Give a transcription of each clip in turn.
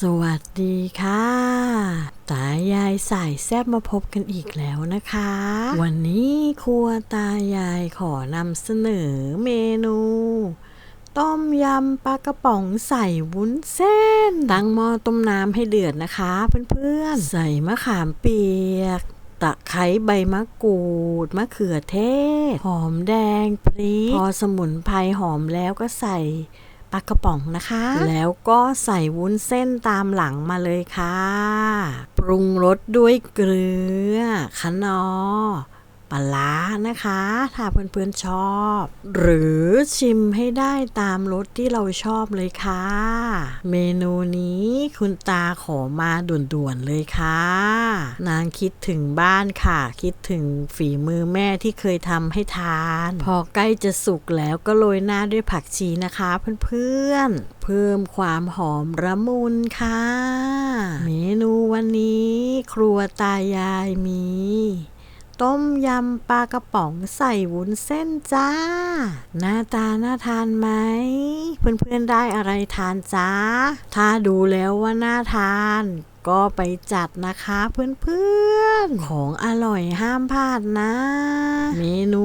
สวัสดีค่ะ ตายายสายแซบมาพบกันอีกแล้วนะคะ วันนี้ครัวตายายขอนำเสนอเมนู ต้มยำปลากระป๋องใส่วุ้นเส้น ตั้งหม้อต้มน้ำให้เดือดนะคะเพื่อนๆ ใส่มะขามเปียก ตะไคร้ใบมะกรูด มะเขือเทศ หอมแดงพริก พอสมุนไพรหอมแล้วก็ใส่ ปลากระป๋องนะคะ แล้วก็ใส่วุ้นเส้นตามหลังมาเลยค่ะ ปรุงรสด้วยเกลือคะนอ ปลานะคะ ถ้าเพื่อนๆชอบ หรือชิมให้ได้ตามรสที่เราชอบเลยค่ะ เมนูนี้คุณตาขอมาด่วนๆเลยค่ะ นางคิดถึงบ้านค่ะ คิดถึงฝีมือแม่ที่เคยทำให้ทาน พอใกล้จะสุกแล้วก็โรยหน้าด้วยผักชีนะคะเพื่อนๆ เพิ่มความหอมระมุนค่ะ เมนูวันนี้ ครัวตายายมี ต้มยำปลากระป๋องใส่วุ้นเส้นจ้า หน้าตาน่าทานไหม เพื่อนๆได้อะไรทานจ้า ถ้าดูแล้วว่าน่าทานก็ไปจัดนะคะเพื่อนๆ ของอร่อยห้ามพลาดนะ เมนู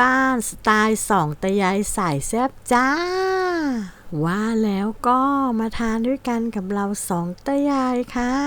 บ้านๆ สไตล์สองตะยายสายแซ่บจ้า ว่าแล้วก็มาทานด้วยกันกับเราสองตะยายค่ะ